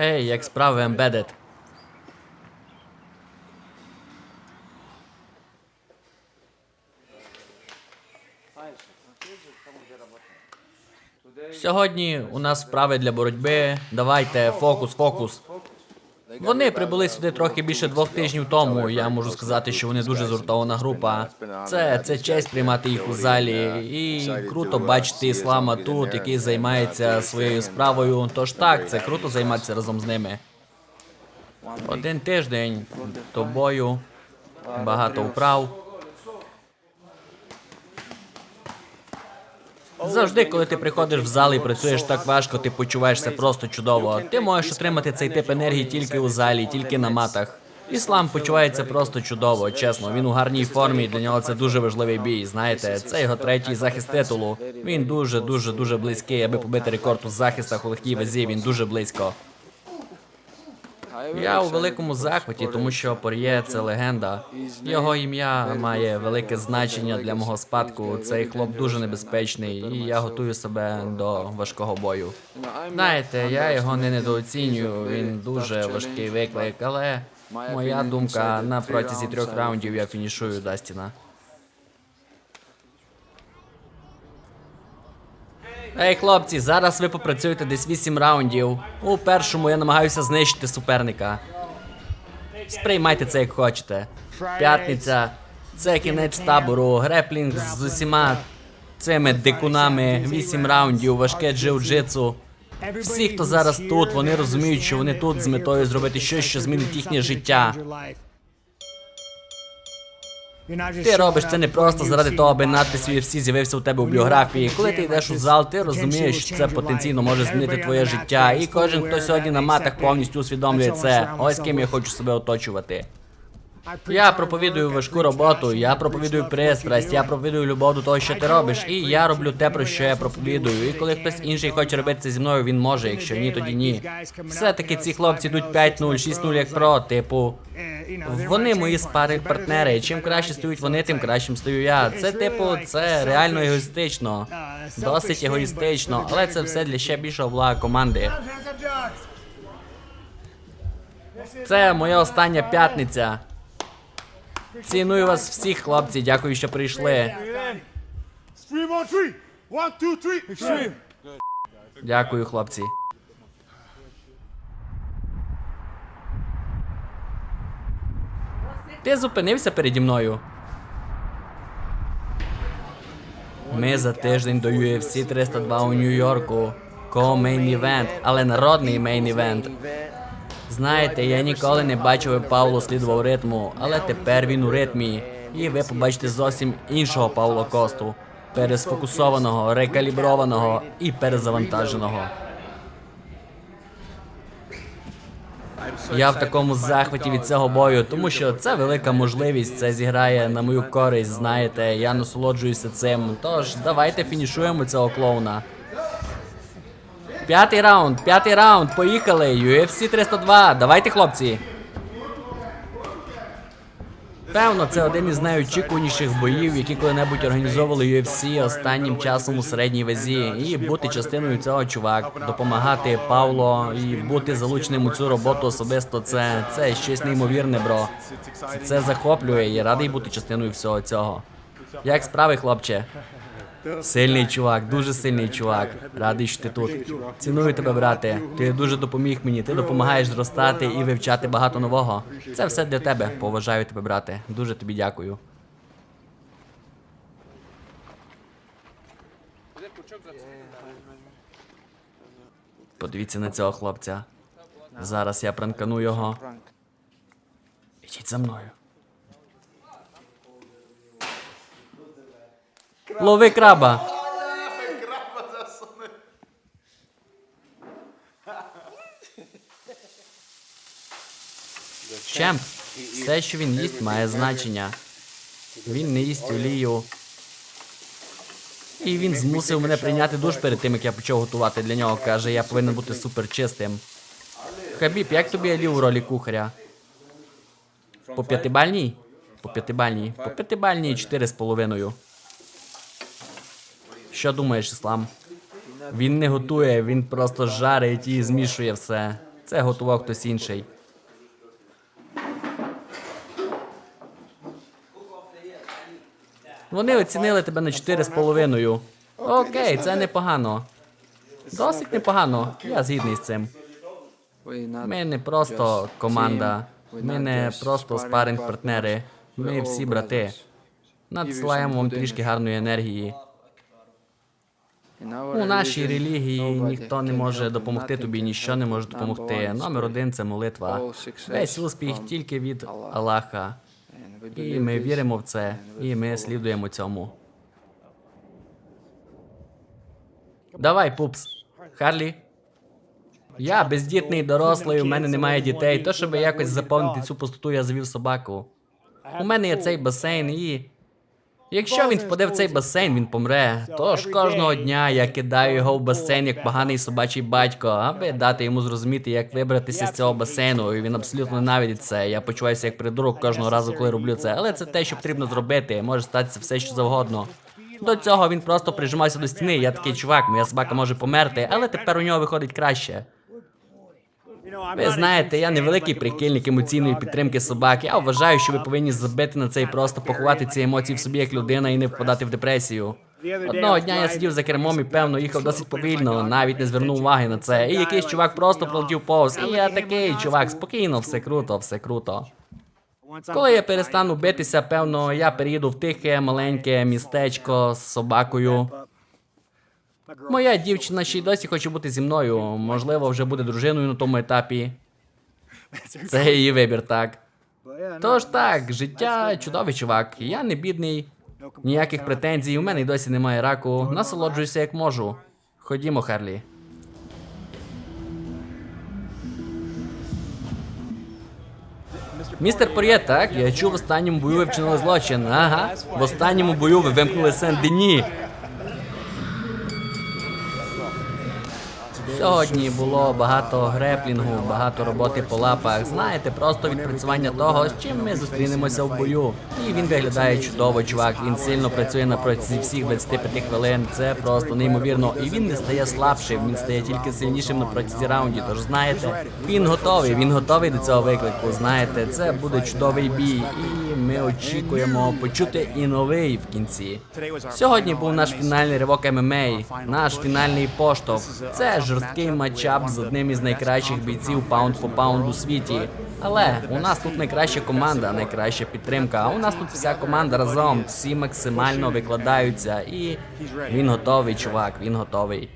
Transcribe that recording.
Ей, як справи Embedded? Сьогодні у нас справи для боротьби. Давайте, фокус, фокус. Вони прибули сюди трохи більше двох тижнів тому. Я можу сказати, що вони дуже згуртована група. Це, це честь приймати їх у залі. І круто бачити іслама тут, який займається своєю справою. Тож так, це круто займатися разом з ними. Один тиждень тобою, багато вправ. Завжди, коли ти приходиш в зал і працюєш так важко, ти почуваєшся просто чудово. Ти можеш отримати цей тип енергії тільки у залі, тільки на матах. Іслам почувається просто чудово, чесно. Він у гарній формі. Для нього це дуже важливий бій. Знаєте, це його третій захист титулу. Він дуже, дуже, дуже близький, аби побити рекорд у захистах у легкій вазі. Він дуже близько. Я у великому захваті, тому що Пор'є це легенда. Його ім'я має велике значення для мого спадку. Цей хлоп дуже небезпечний, і я готую себе до важкого бою. Знаєте, я його не недооцінюю. Він дуже важкий виклик, але моя думка на протязі трьох раундів я фінішую Дастіна. Ей, хлопці, зараз ви попрацюєте десь 8 раундів. У першому я намагаюся знищити суперника. Сприймайте це як хочете. П'ятниця це кінець табору, греплінг з усіма цими дикунами, 8 раундів, важке джиу-джитсу. Всі, хто зараз тут, вони розуміють, що вони тут з метою зробити щось, що змінить їхнє життя. Ти робиш це не просто заради того, аби надпис UFC з'явився у тебе у біографії. Коли ти йдеш у зал, ти розумієш, що це потенційно може змінити твоє життя. І кожен, хто сьогодні на матах повністю усвідомлює це. Ось ким я хочу себе оточувати. Я проповідую важку роботу, я проповідую пристрасть, я проповідую любов до того, що ти робиш, і я роблю те, про що я проповідую. І коли хтось інший хоче робити це зі мною, він може. Якщо ні, тоді ні. Все-таки ці хлопці йдуть 5-0, 6-0 як про, типу. Вони мої спаринг партнери. Чим краще стають вони, тим кращим стаю я. Це типу, це реально егоїстично. Досить егоїстично, але це все для ще більшого блага команди. Це моя остання п'ятниця. Ціную вас всіх, хлопці. Дякую, що прийшли. Дякую, хлопці. Ти зупинився переді мною. Ми за тиждень до UFC 302 у Нью-Йорку. Ко-мейн івент, але народний мейн івент. Знаєте, я ніколи не бачив, як Павло слідував ритму, але тепер він у ритмі. І ви побачите зовсім іншого Павло Косту. Пересфокусованого, рекаліброваного і перезавантаженого. Я в такому захваті від цього бою, тому що це велика можливість. Це зіграє на мою користь. Знаєте, я насолоджуюся цим. Тож давайте фінішуємо цього клоуна. П'ятий раунд, п'ятий раунд, поїхали. UFC 302. Давайте, хлопці. Певно, це один із найочікуваніших боїв, які коли-небудь організовували UFC останнім часом у середній вазі. І бути частиною цього чувак, допомагати Павло і бути залученим у цю роботу особисто. Це це щось неймовірне, бро. Це, це захоплює. Я радий бути частиною всього цього. Як справи, хлопче? Сильний чувак, дуже сильний чувак. Радий, що ти тут. Ціную тебе, брате. Ти дуже допоміг мені. Ти допомагаєш зростати і вивчати багато нового. Це все для тебе. Поважаю тебе, брате. Дуже тобі дякую. Подивіться на цього хлопця. Зараз я пранкану його. Ідіть за мною. Лови краба. Чемп, все, що він їсть, має значення. Він не їсть олію. І він змусив мене прийняти душ перед тим, як я почав готувати для нього. Каже, я повинен бути супер чистим. Хабіб, як тобі Алі у ролі кухаря? По п'ятибальній? По п'ятибальній. По п'ятибальній чотири з половиною. Що думаєш, Іслам? Він не готує, він просто жарить і змішує все. Це готував хтось інший. Вони оцінили тебе на 4,5. Окей, це непогано. Досить непогано. Я згідний з цим. Ми не просто команда, ми не просто спаринг партнери. Ми всі брати. Надсилаємо вам трішки гарної енергії. У нашій релігії ніхто не може допомогти тобі, ніщо не може допомогти. Номер один це молитва. Весь успіх тільки від Аллаха. І ми віримо в це, і ми слідуємо цьому. Давай, пупс. Харлі. Я бездітний дорослий, у мене немає дітей. То, щоб якось заповнити цю пустоту, я завів собаку. У мене є цей басейн і. Якщо він впаде в цей басейн, він помре. Тож кожного дня я кидаю його в басейн як поганий собачий батько, аби дати йому зрозуміти, як вибратися з цього басейну. І він абсолютно ненавидить це. Я почуваюся як придурок кожного разу, коли роблю це. Але це те, що потрібно зробити. Може статися все, що завгодно. До цього він просто прижимався до стіни. Я такий чувак, моя собака може померти, але тепер у нього виходить краще. Ви знаєте, я не великий прихильник емоційної підтримки собак. Я вважаю, що ви повинні забити на це і просто поховати ці емоції в собі як людина і не впадати в депресію. Одного дня я сидів за кермом і певно їхав досить повільно, навіть не звернув уваги на це. І якийсь чувак просто пролетів повз. І я такий, чувак, спокійно, все круто, все круто. Коли я перестану битися, певно, я переїду в тихе, маленьке містечко з собакою. Моя дівчина ще й досі хоче бути зі мною. Можливо, вже буде дружиною на тому етапі. Це її вибір, так. Тож так, життя чудовий чувак. Я не бідний, ніяких претензій. У мене й досі немає раку. Насолоджуюся як можу. Ходімо, Харлі. Містер Пор'є, так? Я чув в останньому бою ви вчинили злочин. Ага. В останньому бою ви вимкнули Сен-Дені. Сьогодні було багато греплінгу, багато роботи по лапах. Знаєте, просто відпрацювання того, з чим ми зустрінемося в бою. І він виглядає чудово, чувак. Він сильно працює на протязі всіх 25 хвилин. Це просто неймовірно. І він не стає слабшим, він стає тільки сильнішим на протязі раундів. Тож знаєте, він готовий, він готовий до цього виклику. Знаєте, це буде чудовий бій, і ми очікуємо почути і новий в кінці. Сьогодні був наш фінальний ривок ММА, наш фінальний поштовх. Це жорсткий матчап з одним із найкращих бійців паунд фо паунд у світі. Але у нас тут найкраща команда, найкраща підтримка. А у нас тут вся команда разом, всі максимально викладаються, і він готовий, чувак, він готовий.